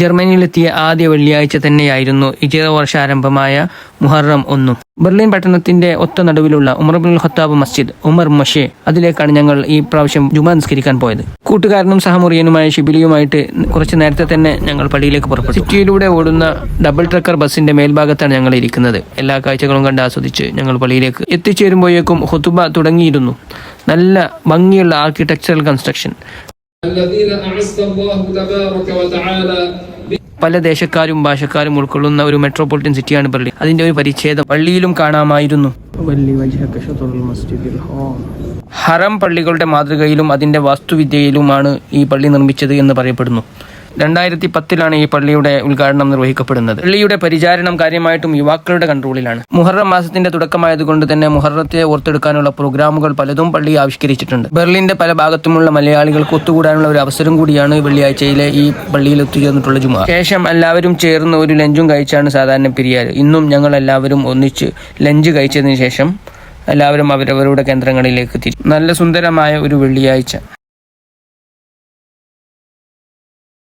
ജർമ്മനിയിലെത്തിയ ആദ്യ വെള്ളിയാഴ്ച തന്നെയായിരുന്നു ഇജിത വർഷാരംഭമായ മുഹറം ഒന്നും. ബെർലിൻ പട്ടണത്തിന്റെ ഒത്ത നടുവിലുള്ള ഉമർ ബിൻ ഖത്താബ് മസ്ജിദ് ഉമർ മഷേ അതിലേക്കാണ് ഞങ്ങൾ ഈ പ്രാവശ്യം ജുമാ നിസ്കരിക്കാൻ പോയത്. കൂട്ടുകാരനും സഹമുറിയനുമായ ഷിബിലിയുമായിട്ട് കുറച്ച് നേരത്തെ തന്നെ ഞങ്ങൾ പള്ളിയിലേക്ക് പുറപ്പെട്ടു. സിറ്റിയിലൂടെ ഓടുന്ന ഡബിൾ ട്രക്കർ ബസിന്റെ മേൽഭാഗത്താണ് ഞങ്ങൾ ഇരിക്കുന്നത്. എല്ലാ കാഴ്ചകളും കണ്ട് ആസ്വദിച്ച് ഞങ്ങൾ പള്ളിയിലേക്ക് എത്തിച്ചേരുമ്പോഴേക്കും ഹുത്തുബ തുടങ്ങിയിരുന്നു. നല്ല ഭംഗിയുള്ള ആർക്കിടെക്ചറൽ കൺസ്ട്രക്ഷൻ പല ദേശക്കാരും ഭാഷക്കാരും ഉൾക്കൊള്ളുന്ന ഒരു മെട്രോപൊളിറ്റൻ സിറ്റിയാണ് പള്ളി അതിന്റെ ഒരു പരിച്ഛേദം പള്ളിയിലും കാണാമായിരുന്നു. ഹറം പള്ളികളുടെ മാതൃകയിലും അതിന്റെ വാസ്തുവിദ്യയിലുമാണ് ഈ പള്ളി നിർമ്മിച്ചത് എന്ന് പറയപ്പെടുന്നു. രണ്ടായിരത്തി പത്തിലാണ് ഈ പള്ളിയുടെ ഉദ്ഘാടനം നിർവഹിക്കപ്പെടുന്നത്. പള്ളിയുടെ പരിചാരണം കാര്യമായിട്ടും യുവാക്കളുടെ കൺട്രോളിലാണ്. മുഹറം മാസത്തിന്റെ തുടക്കമായതുകൊണ്ട് തന്നെ മുഹറത്തെ ഓർത്തെടുക്കാനുള്ള പ്രോഗ്രാമുകൾ പലതും പള്ളി ആവിഷ്കരിച്ചിട്ടുണ്ട്. ബെർലിന്റെ പല ഭാഗത്തുമുള്ള മലയാളികൾക്ക് ഒത്തുകൂടാനുള്ള ഒരു അവസരം കൂടിയാണ് വെള്ളിയാഴ്ചയിലെ ഈ പള്ളിയിൽ ഒത്തുചേർന്നിട്ടുള്ള ജുമാ. ശേഷം എല്ലാവരും ചേർന്ന് ഒരു ലഞ്ചും കഴിച്ചാണ് സാധാരണ പിരിയാറ്. ഇന്നും ഞങ്ങൾ എല്ലാവരും ഒന്നിച്ച് ലഞ്ച് കഴിച്ചതിന് ശേഷം എല്ലാവരും അവരവരുടെ കേന്ദ്രങ്ങളിലേക്ക് തിരിച്ചു നല്ല സുന്ദരമായ ഒരു വെള്ളിയാഴ്ച.